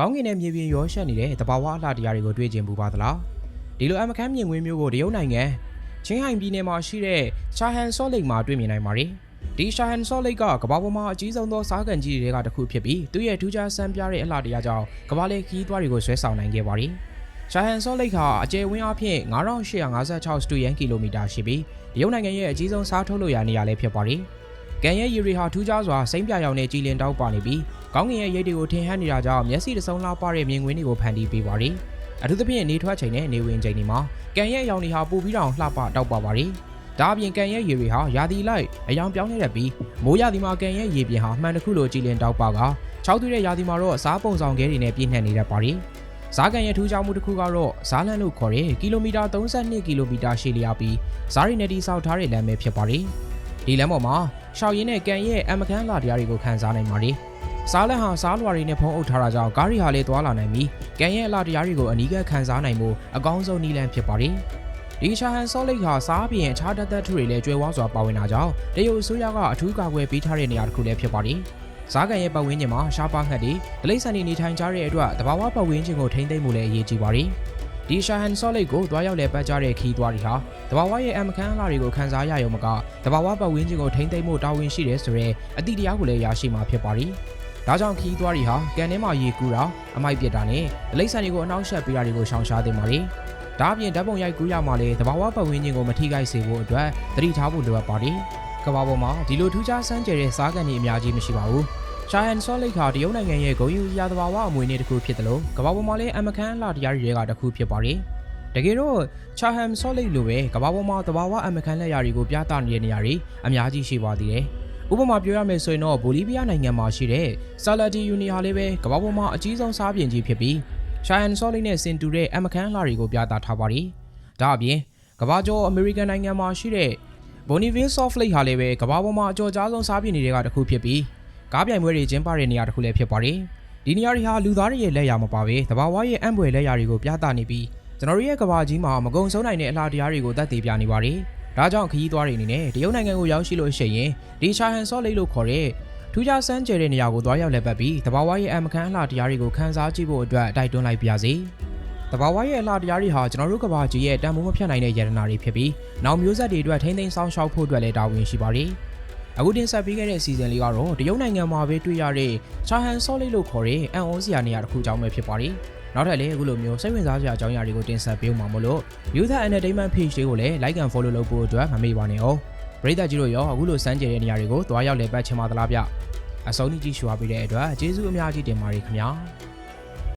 ကောင်းကင်နဲ့မြေပြင်ရောရှက်နေတဲ့တဘာဝအလှတရားတွေကိုတွေ့ကျင်ပူပါသလားဒီလိုအမခမ်းမြင်ကွင်းမျိုးကိုတရုတ်နိုင်ငံချင်းဟိုင်ပြည်နယ်မှာရှိတဲ့ရှာဟန်ဆော့လိတ်မှာတွေ့မြင်နိုင်ပါတယ်ဒီရှာဟန်ဆော့လိတ်ကကမ္ဘာပေါ်မှာအကြီးဆုံးသောစားကန်ကြီးတွေကတစ်ခုဖြစ်ပြီးသူ့ရဲ့ထူးခြားဆန်းပြတဲ့အလှတရားကြောင့်ကမ္ဘာလေခီးသွားတွေကိုဆွဲဆောင်နိုင်ခဲ့ပါတယ်ရှာဟန်ဆော့လိတ်ဟာအကျယ်ဝန်းအဖြစ်9856စတူယန်ကီလိုမီတာရှိပြီးတရုတ်နိုင်ငံရဲ့အကြီးဆုံးစားထုတ်လို့ရနေရာလည်းဖြစ်ပါတယ်။ ကန်ရဲ့ရီရီဟာထူးခြားစွာစိမ့်ပြရောင်နဲ့ကြည်လင်တောက်ပါနေပြီးကောင်းကင်ရဲ့ရိတ်တွေကိုထင်ဟပ်နေတာကြောင့်မျက်စိတစ်စုံလောက်ပါတဲ့မြင်ကွင်းတွေကိုဖန်တီးပေးပါတယ်။အထူးသဖြင့်နေထွက်ချိန်နဲ့နေဝင်ချိန်တွေမှာကန်ရဲ့အရောင်တွေဟာပိုပြီးတောင်လှပတောက်ပါပါတယ်။ဒါအပြင်ကန်ရဲ့ရေတွေဟာရာသီလိုက်အယောင်ပြောင်းနေတတ်ပြီးမိုးရာသီမှာကန်ရဲ့ရေပြင်ဟာမှန်တစ်ခုလိုကြည်လင်တောက်ပါက၆သွေးတဲ့ရာသီမှာတော့စားပုံဆောင်ခဲတွေနဲ့ပြည့်နှက်နေတတ်ပါတယ်။ဇာကန်ရဲ့ထူးခြားမှုတစ်ခုကတော့ဇာလန်လို့ခေါ်တဲ့ကီလိုမီတာ32ကီလိုမီတာရှည်လျားပြီးဇာရီနယ်တီဆောက်ထားတဲ့လမ်းပဲဖြစ်ပါတယ်။ ဒီလမ်းပေါ်မှာရှောက်ရင်းနဲ့ကန်ရဲ့အမကန်လာတရားတွေကိုခံစားနိုင်ပါတယ်။စားလန်ဟာစားလွာတွေနဲ့ဖုံးအုပ်ထားတာကြောင့်ကားရီဟာလည်းသွာလာနိုင်ပြီးကန်ရဲ့အလာတရားတွေကိုအနီးကပ်ခံစားနိုင်မှုအကောင်းဆုံးနည်းလမ်းဖြစ်ပါတယ်။ဒီရှာဟန်ဆော့လိတ်ဟာစားပြင်အခြားတသက်ထုတွေလည်းကျွဲဝါစွာပါဝင်တာကြောင့်တရုတ်အစိုးရကအထူးကာကွယ်ပေးထားတဲ့နေရာတစ်ခုလည်းဖြစ်ပါတယ်။စားကန်ရဲ့ပတ်ဝန်းကျင်မှာရှားပါငှက်တွေဒလိမ့်ဆန်တွေနေထိုင်ကြတဲ့အတွက်တဘာဝပတ်ဝန်းကျင်ကိုထိန်းသိမ်းမှုလည်းအရေးကြီးပါတယ်။ ဒီရှာဟန်ဆော့လိတ်ကိုတွားရောက်လဲပတ်ကြတဲ့ခီးသွားတွေဟာတဘာဝရဲ့အမခန်းအလားတွေကိုခန်းစားရရုံမကတဘာဝပတ်ဝန်းကျင်ကိုထိန်းသိမ်းမှုတာဝန်ရှိတယ်ဆိုတဲ့အသည့်တရားကိုလည်းရရှိမှာဖြစ်ပါတယ်။ဒါကြောင့်ခီးသွားတွေဟာကန်ထဲမှာရေကူးတာအမိုက်ပြစ်တာနဲ့ဒလိမ့်ဆန်တွေကိုအနှောက်အယှက်ပေးတာတွေကိုရှောင်ရှားသင့်ပါတယ်။ဒါအပြင်ဓာတ်ပုံရိုက်ကူးရမှာလေတဘာဝပတ်ဝန်းကျင်ကိုမထိခိုက်စေဖို့အတွက်သတိထားဖို့လိုအပ်ပါတယ်။ကမ္ဘာပေါ်မှာဒီလိုထူးခြားဆန်းကျယ်တဲ့စားကန်တွေအများကြီးမရှိပါဘူး။ ရှာဟန်ဆော့လိတ်ခါတရုတ်နိုင်ငံရဲ့ဂုံယူရာသဘာဝအမွေနေ့တစ်ခုဖြစ်တယ်လို့ကမ္ဘာပေါ်မှာလည်းအမခန်းအလှတရားတွေကတစ်ခုဖြစ်ပါတယ်။တကယ်တော့ချာဟန်ဆော့လိတ်လိုပဲကမ္ဘာပေါ်မှာသဘာဝအမခန်းလက်ရာတွေကိုပြသနေတဲ့နေရာတွေအများကြီးရှိပါသေးတယ်။ဥပမာပြောရမယ်ဆိုရင်တော့ဘိုလီးဗီးယားနိုင်ငံမှာရှိတဲ့ဆာလာတီယူနီဟာလေးပဲကမ္ဘာပေါ်မှာအကြီးဆုံးစားပြင်ကြီးဖြစ်ပြီးရှာဟန်ဆော့လိတ်နဲ့ဆင်တူတဲ့အမခန်းအလှတွေကိုပြသထားပါတယ်။ဒါအပြင်ကမ္ဘာကျော်အမေရိကန်နိုင်ငံမှာရှိတဲ့ Bonneville Soft Lake ဟာလည်းပဲကမ္ဘာပေါ်မှာအကျော်ကြားဆုံးစားပြင်တွေကတစ်ခုဖြစ်ပြီး ကားပြိုင်ပွဲတွေကျင်းပတဲ့နေရာတစ်ခုလည်းဖြစ်ပါတယ်။ဒီနေရာတွေဟာလူသားတွေရဲ့လက်ရာမပါဘဲတဘာဝရဲ့အံ့ဖွယ်လက်ရာတွေကိုပြသနေပြီးကျွန်တော်တို့ရဲ့ကဘာကြီးမှာမကုံဆုံးနိုင်တဲ့အလားတရားတွေကိုသက်သေပြနေပါတယ်။ဒါကြောင့်ခရီးသွားတွေအနေနဲ့တရုတ်နိုင်ငံကိုရောက်ရှိလို့ရှိရင်ဒီချာဟန်ဆော့လိတ်လို့ခေါ်တဲ့ထူးခြားစမ်းကြယ်တဲ့နေရာကိုသွားရောက်လက်ပတ်ပြီးတဘာဝရဲ့အမခန်းအလားတရားတွေကိုခန်းစားကြည့်ဖို့အတွက်တိုက်တွန်းလိုက်ပါရစေ။တဘာဝရဲ့အလားတရားတွေဟာကျွန်တော်တို့ကဘာကြီးရဲ့တန်ဖိုးမဖြတ်နိုင်တဲ့ယန္တနာတွေဖြစ်ပြီးနောက်မျိုးဆက်တွေအတွက်ထိမ့်သိမ်းဆောင်ရှောက်ဖို့အတွက်လည်းတာဝန်ရှိပါတယ်။ အခုတင်ဆက်ပေးခဲ့တဲ့စီဇန်လေးကတော့တရုတ်နိုင်ငံမှာပဲတွေ့ရတဲ့ချာဟန်ဆော့လိတ်လို့ခေါ်တဲ့အန်ဩစရာနေရာတစ်ခုကြောင်းပဲဖြစ်ပါတယ်။နောက်ထပ်လည်းအခုလိုမျိုးစိတ်ဝင်စားစရာအကြောင်းအရာတွေကိုတင်ဆက်ပေးမှာမို့လို့ Youth Entertainment Page လေးကိုလည်း like and follow လုပ်ဖို့အတွက်မမေ့ပါနဲ့အောင်။ပရိသတ်ကြီးတို့ရောအခုလိုစမ်းကြဲတဲ့နေရာတွေကိုတွားရောက်လည်ပတ်ချင်ပါသလားဗျ။အဆုံးထိကြည့်ရှုအားပေးတဲ့အတွက်ကျေးဇူးအများကြီးတင်ပါတယ်ခင်ဗျာ။